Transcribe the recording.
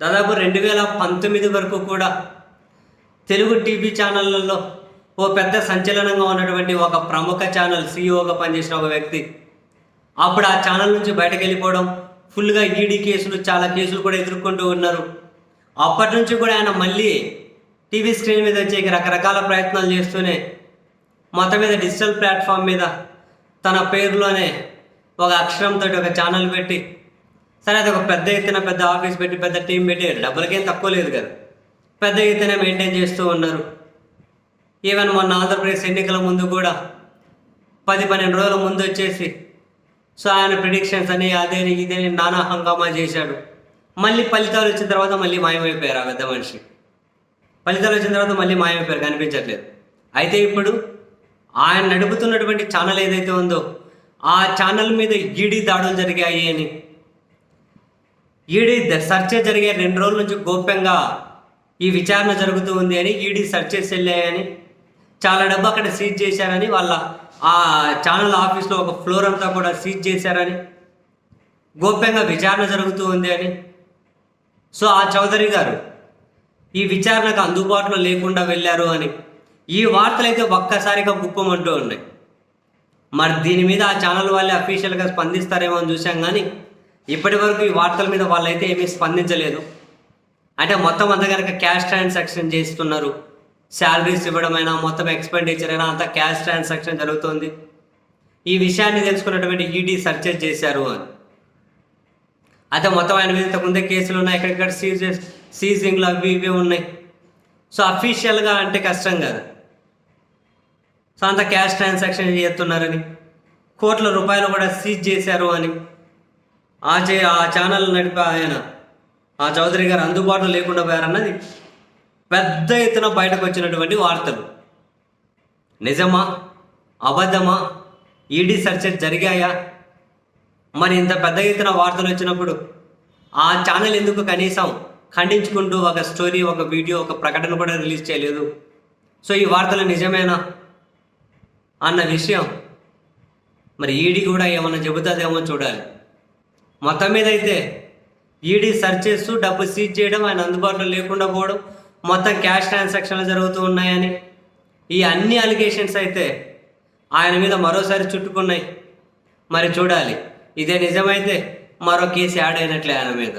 దాదాపు రెండు వేల పంతొమ్మిది వరకు కూడా తెలుగు టీవీ ఛానళ్ళల్లో ఓ పెద్ద సంచలనంగా ఉన్నటువంటి ఒక ప్రముఖ ఛానల్ సీఈఓగా పనిచేసిన ఒక వ్యక్తి. అప్పుడు ఆ ఛానల్ నుంచి బయటకు వెళ్ళిపోవడం ఫుల్గా ఈడీ కేసులు చాలా కేసులు కూడా ఎదుర్కొంటూ ఉన్నారు. అప్పటి నుంచి కూడా ఆయన మళ్ళీ టీవీ స్క్రీన్ మీద వచ్చే రకరకాల ప్రయత్నాలు చేస్తూనే మొత్తం మీద డిజిటల్ ప్లాట్ఫామ్ మీద తన పేరులోనే ఒక అక్షరంతో ఒక ఛానల్ పెట్టి సరే అది ఒక పెద్ద ఎత్తున పెద్ద ఆఫీస్ పెట్టి పెద్ద టీం పెట్టి డబ్బులకేం తక్కువ లేదు కదా. పెద్ద ఎత్తున మెయింటైన్ చేస్తూ ఉన్నారు. ఈవెన్ మొన్న ఆంధ్రప్రదేశ్ ఎన్నికల ముందు కూడా పది పన్నెండు రోజుల ముందు వచ్చేసి సో ఆయన ప్రిడిక్షన్స్ అని అదే ఇదేని నానా హంగామా చేశాడు. మళ్ళీ ఫలితాలు వచ్చిన తర్వాత మళ్ళీ మాయమైపోయారు ఆ పెద్ద మనిషి. ఫలితాలు వచ్చిన తర్వాత మళ్ళీ మాయమైపోయారు కనిపించట్లేదు. అయితే ఇప్పుడు ఆయన నడుపుతున్నటువంటి ఛానల్ ఏదైతే ఉందో ఆ ఛానల్ మీద ఈడీ దాడులు జరిగాయి అని ఈడీ సర్చ్ జరిగే రెండు రోజుల నుంచి గోప్యంగా ఈ విచారణ జరుగుతూ ఉంది అని ఈడీ చేసి వెళ్ళాయని చాలా డబ్బు అక్కడ సీజ్ చేశారని వాళ్ళ ఆ ఛానల్ ఆఫీస్లో ఒక ఫ్లోర్ అంతా కూడా సీజ్ చేశారని గోప్యంగా విచారణ జరుగుతూ ఉంది అని. సో ఆ చౌదరి గారు ఈ విచారణకు అందుబాటులో లేకుండా వెళ్ళారు అని. ఈ వార్తలు అయితే ఒక్కసారిగా గుప్పమంటూ ఉన్నాయి. మరి దీని మీద ఆ ఛానల్ వాళ్ళే అఫీషియల్గా స్పందిస్తారేమో అని చూసాం కానీ ఇప్పటి వరకు ఈ వార్తల మీద వాళ్ళైతే ఏమీ స్పందించలేదు. అంటే మొత్తం అంతా కనుక క్యాష్ ట్రాన్సాక్షన్ చేస్తున్నారు. శాలరీస్ ఇవ్వడమైనా మొత్తం ఎక్స్పెండిచర్ అయినా అంతా క్యాష్ ట్రాన్సాక్షన్ జరుగుతుంది. ఈ విషయాన్ని తెలుసుకున్నటువంటి ఈడీ సర్చెస్ చేశారు అని. అయితే మొత్తం ఆయన మీద ఇంతకుముందే కేసులు ఉన్నాయి ఎక్కడెక్కడ సీజ్ సీజింగ్లు అవి ఇవి ఉన్నాయి. సో అఫీషియల్గా అంటే కష్టం కదా. సో అంత క్యాష్ ట్రాన్సాక్షన్ చేస్తున్నారని. కోట్ల రూపాయలు కూడా సీజ్ చేశారు అని. ఆ చే ఆ ఛానల్ నడిపే ఆయన. ఆ చౌదరి గారు అందుబాటులో లేకుండా పోయారన్నది పెద్ద ఎత్తున బయటకు వచ్చినటువంటి వార్తలు. నిజమా? అబద్ధమా? ఈడీ సర్చెస్ జరిగాయా? మరి ఇంత పెద్ద ఎత్తున వార్తలు వచ్చినప్పుడు ఆ ఛానల్ ఎందుకు కనీసం ఖండించుకుంటూ ఒక స్టోరీ ఒక వీడియో ఒక ప్రకటన కూడా రిలీజ్ చేయలేదు? సో ఈ వార్తలు నిజమేనా? అన్న విషయం మరి ఈడీ కూడా ఏమన్నా చెబుతుందేమో చూడాలి. మొత్తం మీద అయితే ఈడీ సెర్చ్ చేస్తూ డబ్బు సీజ్ చేయడం ఆయన అందుబాటులో లేకుండా పోవడం మొత్తం క్యాష్ ట్రాన్సాక్షన్లు జరుగుతూ ఉన్నాయని ఈ అన్ని అలిగేషన్స్ అయితే ఆయన మీద మరోసారి చుట్టుకున్నాయి. మరి చూడాలి. ఇదే నిజమైతే మరో కేసు యాడ్ అయినట్లే ఆయన మీద.